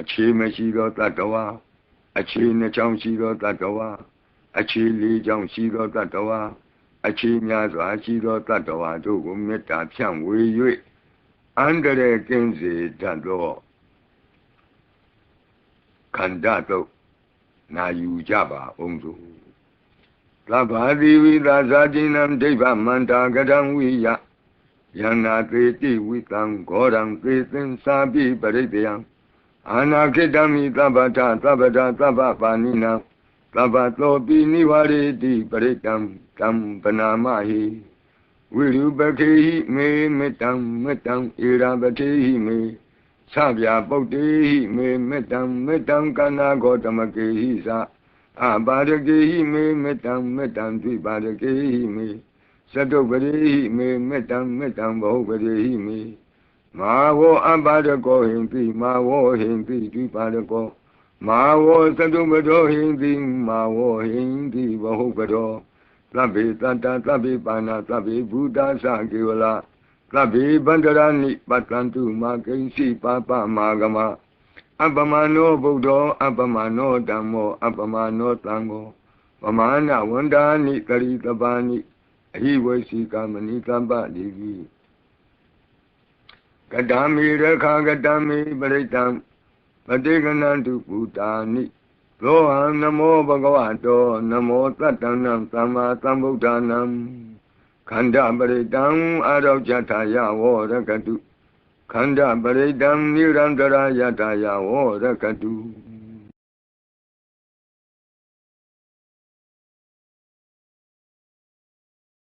အခြေမရှိသောတတ္တဝါအခြေနှစ်ချောင်းရှိသောတတ္တဝါအခြေလေးချောင်းရှိသောတတ္တဝါအခြေများစွာရှိသောတတ္တဝါတို့ကိုမေတ္တာဖြန့်ဝေ၍အန္တရာယ်ကင်းစေတတ်သောခန္ဓာတို့နာယူကြပါအောင်စို့သဗ္ဗာတိဝိသာဇာတိနံဒိဗ္ဗမန္တာကတံဝိယယန္နာသေတိဝိတံဂောရံသေသင်္စာပိပရိတယံ အာနာခိတမိသဗ္ဗတသဗ္ဗတသဗ္ဗပါဏိနံသဗ္ဗသောပိနိဝရေတိပရိတံတံပနာမဟိဝိရုပခေဟိမေမေတ္တံမေတ္တံဧရာပတိဟိမေသဗျာပုတ်တေဟိမေမေတ္တံမေတ္တံကန္နာဂောတမကေဟိသာအပါရကေဟိမေမေတ္တံမေတ္တံဒိပါရကေဟိမေသတုပရိဟိမေမေတ္တံမေတ္တံဘောပရိဟိမေ မာဝောအပါရကောဟိံတိမာဝောဟိံတိဒိပါရကောမာဝောသတုပတောဟိံတိမာဝောဟိံတိဘောပတောသဗ္ဗေတတ္တသဗ္ဗေပါဏသဗ္ဗေဘုဒ္ဓသကေဝလာသဗ္ဗေဗန္တရာနိပတ္တံတုမာကိဉ္စီပါပမာဂမအပမနောဗုဒ္ဓောအပမနောဓမ္မောအပမနောသံဃောပမာဏဝန္ဒာနိကရိတပါနိအဟိဝိစီကမဏိတမ္ပတိကိ ကတံမိရခာကတံမိပရိတံပတိကနံတုပူတာနိလောဟံနမောဘဂဝတောနမောတတ္တနံသမ္မာသမ္ဗုဒ္ဓနာခန္ဓာပရိတံအာရောဇထာယဝောရကတုခန္ဓာပရိတံနိရန္တရာယထာယဝောရကတု